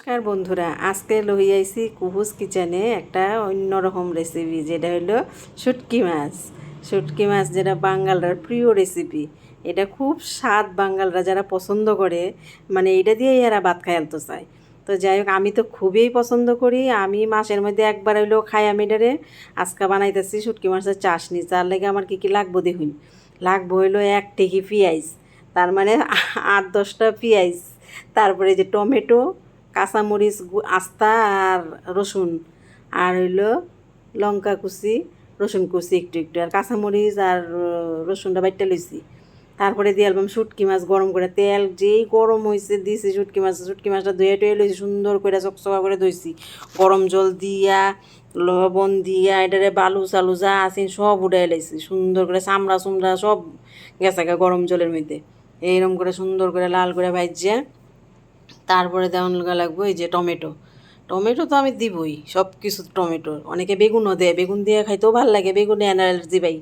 নমস্কার বন্ধুরা, আজকে লই আইছি কুহুস কিচেনে একটা অন্যরকম রেসিপি যেটা হলো শুটকি মাছ। শুটকি মাছ যেটা বাঙালরার প্রিয় রেসিপি এটা খুব স্বাদ বাঙালরা যারা পছন্দ করে মানে এটা দিয়েই এরা ভাত খাই আলতে চায়। তো যাই হোক, আমি তো খুবই পছন্দ করি। আমি মাসের মধ্যে একবার হইলেও খাই আমি এটারে। আজকে বানাইতেছি শুটকি মাছের চাশনি। তার লেগে আমার কী কী লাগবো দেখুন। লাগবো হইল এক টেকি পেঁয়াজ, তার মানে আট দশটা পেঁয়াজ, তারপরে যে টমেটো কাঁচামরিচ আস্তা আর রসুন। আর হইল লঙ্কা কুচি, রসুন কুচি একটু একটু। আর কাঁচামরিচ আর রসুনটা বাইটটা লইছি। তারপরে দিয়ে অ্যালবাম শুটকি মাছ গরম করে, তেল যেই গরম হয়েছে দিয়েছি শুটকি মাছ, শুটকি মাছটা ধুয়ে টুয়ে লইছি, সুন্দর করে চকচকা করে ধুইছি। গরম জল দিয়া, লবণ দিয়া, এটারে বালু চালু যা আছে সব উঠাই লাইছি। সুন্দর করে চামড়া চুমড়া সব গেছে গরম জলের মধ্যে। এইরকম করে সুন্দর করে লাল করে ভাজিয়া তারপরে দেওয়ান লাগবে, এই যে টমেটো। টমেটো তো আমি দিবই, সব কিছু টমেটো। অনেকে বেগুনও দেয়, বেগুন দিয়ে খাইতেও ভালো লাগে, বেগুনে এনার্জি পাই।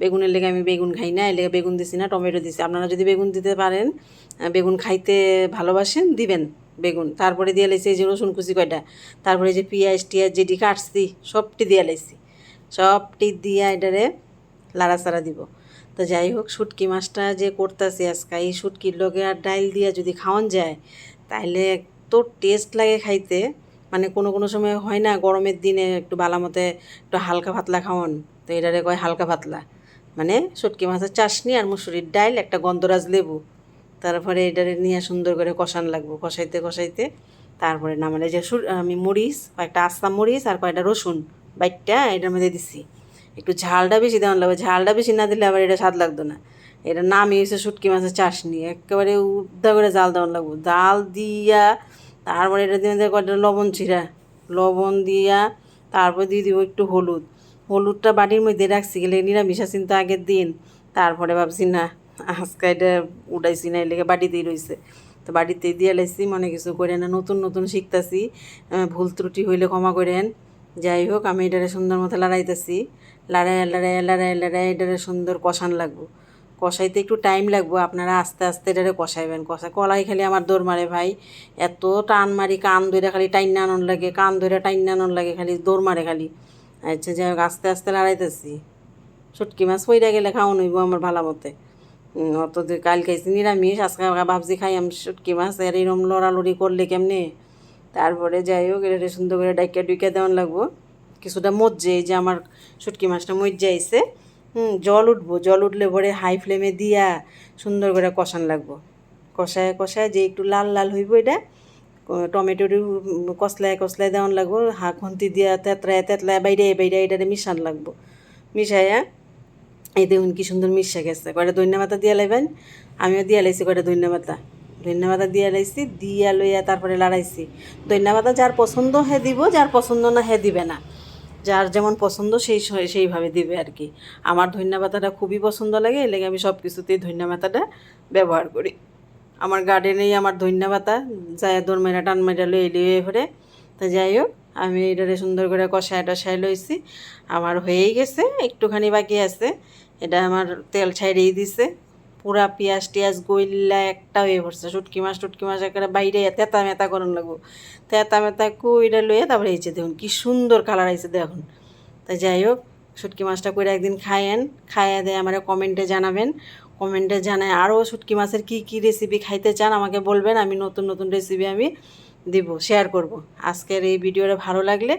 বেগুনের লেগে আমি বেগুন খাই না, এর লেগে বেগুন দিছি না, টমেটো দিছি। আপনারা যদি বেগুন দিতে পারেন বেগুন খাইতে ভালোবাসেন, দিবেন বেগুন। তারপরে দিয়ে লাইছি এই যে রসুন কুচি কয়টা, তারপরে এই যে পিঁয়াজ টিয়াজ যেটি কাটছি, সবটি দিয়ে লাইছি। সবটি দিয়ে এটারে লাড়াচাড়া দিব। তো যাই হোক, শুটকি মাছটা যে করতেছি আজকে, এই শুটকির লগে আর ডাইল দিয়ে যদি খাওয়ান যায় তাহলে এত টেস্ট লাগে খাইতে। মানে কোনো কোনো সময় হয় না গরমের দিনে একটু বালামতে একটু হালকা পাতলা খাওয়ান। তো এটারে কয় হালকা পাতলা। মানে শুটকি মাছের চাশনি আর মুসুরির ডাইল, একটা গন্ধরাজ লেবু। তারপরে এটারে নিয়ে সুন্দর করে কষান লাগবো। কষাইতে কষাইতে তারপরে নামালে যে আমি মরিচ, কয়েকটা আস্তা মরিচ আর কয়েকটা রসুন বাইকটা এটার মধ্যে দিছি। একটু ঝালটা বেশি দেওয়ান লাগবে। ঝালটা বেশি না দিলে আবার এটা স্বাদ লাগতো না। এটা নামই হয়েছে শুটকি মাছের চাশনি, একেবারে উদ্দা করে জাল দেওয়ান লাগবো। জাল দিয়া তারপরে এটা দিয়ে কয়েকটা লবণ ছিঁড়া, লবণ দিয়া তারপর দিয়ে দিব একটু হলুদ। হলুদটা বাড়ির মধ্যে রাখছি, গেলে নিরামিষ আছেন তো আগের দিন। তারপরে ভাবছি, না, আজকে এটা উঠাইছি না এলাকা বাড়িতেই রয়েছে তো বাড়িতে দিয়ে লাইছি মনে কিছু করে না, নতুন নতুন শিখতাছি। ভুল ত্রুটি হইলে ক্ষমা করেন। যাই হোক, আমি এটারে সুন্দর মতো লড়াইতেছি। লড়াই লড়াই লড়াই লড়াই এটারে সুন্দর কষান লাগবো। কষাইতে একটু টাইম লাগবো, আপনারা আস্তে আস্তে এটারে কষাইবেন। কষা কলাই খালি আমার দৌড় মারে ভাই। এত টান মারি, কান ধরে খালি টাইন আনন লাগে, কান ধরে টাইন আনন লাগে, খালি দৌড় মারে খালি। আচ্ছা যাই হোক, আস্তে আস্তে লড়াইতেছি। শুটকি মাছ পইরা গেলে খাওয়ানো হইব আমার ভালো মতে। অত কাল খাইছি নিরামিষ, আজকে ভাবছি খাই আমি শুটকি মাছ, আর এরম লড়ালড়ি করলে কেমনে? তারপরে যাই হোক এটা সুন্দর করে ডাইকা ডুইকা দেওয়ান লাগবো। কিছুটা মজ্জে, এই যে আমার শুটকি মাছটা মজ্জে আইছে। হুম, জল উঠবো, জল উঠলে পরে হাই ফ্লেমে দিয়া সুন্দর করে কষান লাগবো। কষায় কষায় যে একটু লাল লাল হইব এটা টমেটোর কসলায় কসলায় দেওয়ান লাগবো, হা, খুন্তি দিয়া তেতলায় তেতলায় বাইরে বাইরে এটারে মিশান লাগবো। মিশাইয়া এই দেখুন কি সুন্দর মিশে গেছে। কয়টা ধনিয়া পাতা দিয়ে লাইবেন? আমিও দিয়ে লাইছি কয়টা ধনিয়া পাতা। ধনিয়া পাতা দিয়ে লাইছি, দিয়া লইয়া তারপরে লাড়াইছি। ধনিয়া পাতা যার পছন্দ হে দিব, যার পছন্দ না হে দিবে না। যার যেমন পছন্দ সেই সেইভাবে দিবে আর কি। আমার ধনিয়া পাতাটা খুবই পছন্দ লাগে এই লেগে আমি সব কিছুতেই ধনিয়া পাতাটা ব্যবহার করি। আমার গার্ডেনেই আমার ধনিয়া পাতা যায় দোর মেরা টান মেরা লই লিয়ে ভরে তা যাই হোক, আমি এটারে সুন্দর করে কষায় টষায় লইছি। আমার হয়েই গেছে, একটুখানি বাকি আছে। এটা আমার তেল ছাইড়েই দিছে। পুরা পিঁয়াজ টিয়াজ গইল্লা একটা হয়ে পড়ছে। শুটকি মাছ, টুটকি মাছ একেবারে বাইরে তেতা মেতা করুন লাগবো। তেতা মেতা কইরা লইয়া তারপরে এইছে দেখুন, কি সুন্দর কালার আইছে দেখুন। তা যাই হোক, শুটকি মাছটা করে একদিন খায়েন। খাইয়া দেয় আমার কমেন্টে জানাবেন। কমেন্টে জানায় আরও শুটকি মাছের কি কি রেসিপি খাইতে চান আমাকে বলবেন। আমি নতুন নতুন রেসিপি আমি দিব শেয়ার করব। আজকের এই ভিডিওটা ভালো লাগলে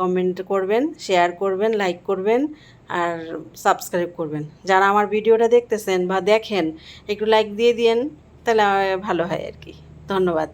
কমেন্ট করবেন শেয়ার করবেন লাইক করবেন আর সাবস্ক্রাইব করবেন। যারা আমার ভিডিওটা দেখতেছেন বা দেখেন, একটু লাইক দিয়ে দিয়েন, তাহলে ভালো হয় আর কি। ধন্যবাদ।